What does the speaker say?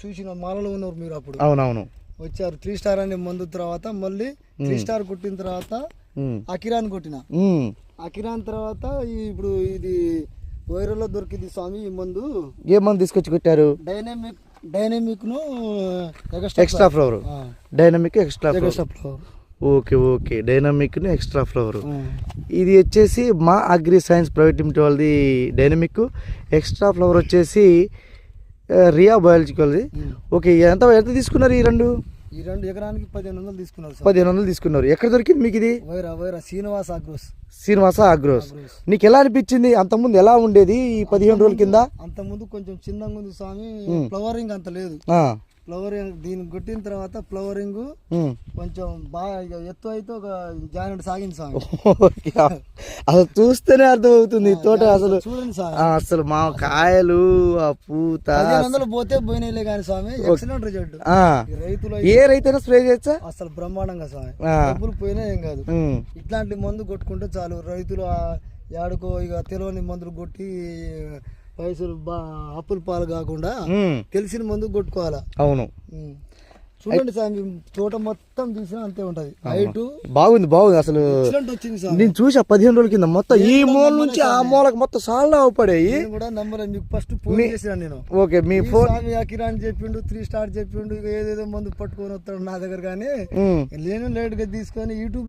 చూసిన మాలలో ఉన్నారు మీరు అప్పుడు. అవునవును. వచ్చారు. త్రీ స్టార్ అనే మందు తర్వాత మళ్ళీ త్రీ స్టార్ కొట్టిన తర్వాత అకిరాన్ కొట్టిన. అకిరాన్ తర్వాత ఇప్పుడు ఇది వైరల్లో దొరికింది స్వామి ఈ మందు. ఏ మందు తీసుకొచ్చి కొట్టారు? Dynamic డైనమిక్ను extra flower. Dynamic extra flower. Extra flower. Okay okay. Dynamic extra flower. ఇది వచ్చేసి మా అగ్రి సైన్స్ ప్రైవేట్ లిమిటెడ్ వాళ్ళది డైనమిక్ ఎక్స్ట్రా ఫ్లవర్ వచ్చేసి రియా బయాలజికల్ది. ఓకే ఎంత ఎంత తీసుకున్నారు ఈ రెండు? ఈ రెండు ఎకరానికి పదిహేను వందలు తీసుకున్నారు పదిహేను వందలు తీసుకున్నారు. ఎక్కడ దొరికింది మీకు ఇది? వైరా వైరా శ్రీనివాస్ అగ్రోస్. శ్రీనివాస అగ్రోస్. నీకు ఎలా అనిపించింది? అంతకుముందు ఎలా ఉండేది ఈ పదిహేను రోజుల కింద? అంత ముందు కొంచెం చిన్నగా ఉంది స్వామి. ఫ్లవరింగ్ అంత లేదు. ఫ్లవరింగ్ దీన్ని కొట్టిన తర్వాత ఫ్లవరింగ్. కొంచెం బాగా ఎత్తు అయితే ఒక జాయినట్ సాగింది ఓకే. అసలు చూస్తేనే అర్థమవుతుంది తోట అసలు చూడండి అసలు మా కాయలు ఆ పూత పోతే పోయినాయిలే కానీ స్వామి ఎక్సలెంట్ రిజల్ట్ రైతులు ఏ రైతైనా స్ప్రే చేయొచ్చా అసలు బ్రహ్మాండంగా స్వామి. డబ్బులు పోయినా ఏం కాదు. ఇట్లాంటి మందు కొట్టుకుంటే చాలు రైతులు యాడుకో ఇక తెలియని మందులు కొట్టి పైసలు బా అప్పుల పాలు కాకుండా. తెలిసిన మందు కొట్టుకోవాలా? అవును. చూడండి స్వామి తోట మొత్తం తీసినా అంతే ఉంటది. హైట్ బాగుంది బాగుంది అసలు. నేను చూసా పదిహేను రోజుల కింద మొత్తం ఈ మూల నుంచి ఆ మూలకు మొత్తం సాల్లా పడాయి నేను కూడా నమ్మలేదు మీకు ఫస్ట్ ఫోన్ చేసిన నేను. ఓకే మీ ఫోన్ అకిరాన్ చెప్పిండు త్రీ స్టార్ చెప్పిండు ఏదేదో మందు పట్టుకొని వస్తాడు నా దగ్గర కానీ. నేను లేట్గా తీసుకొని యూట్యూబ్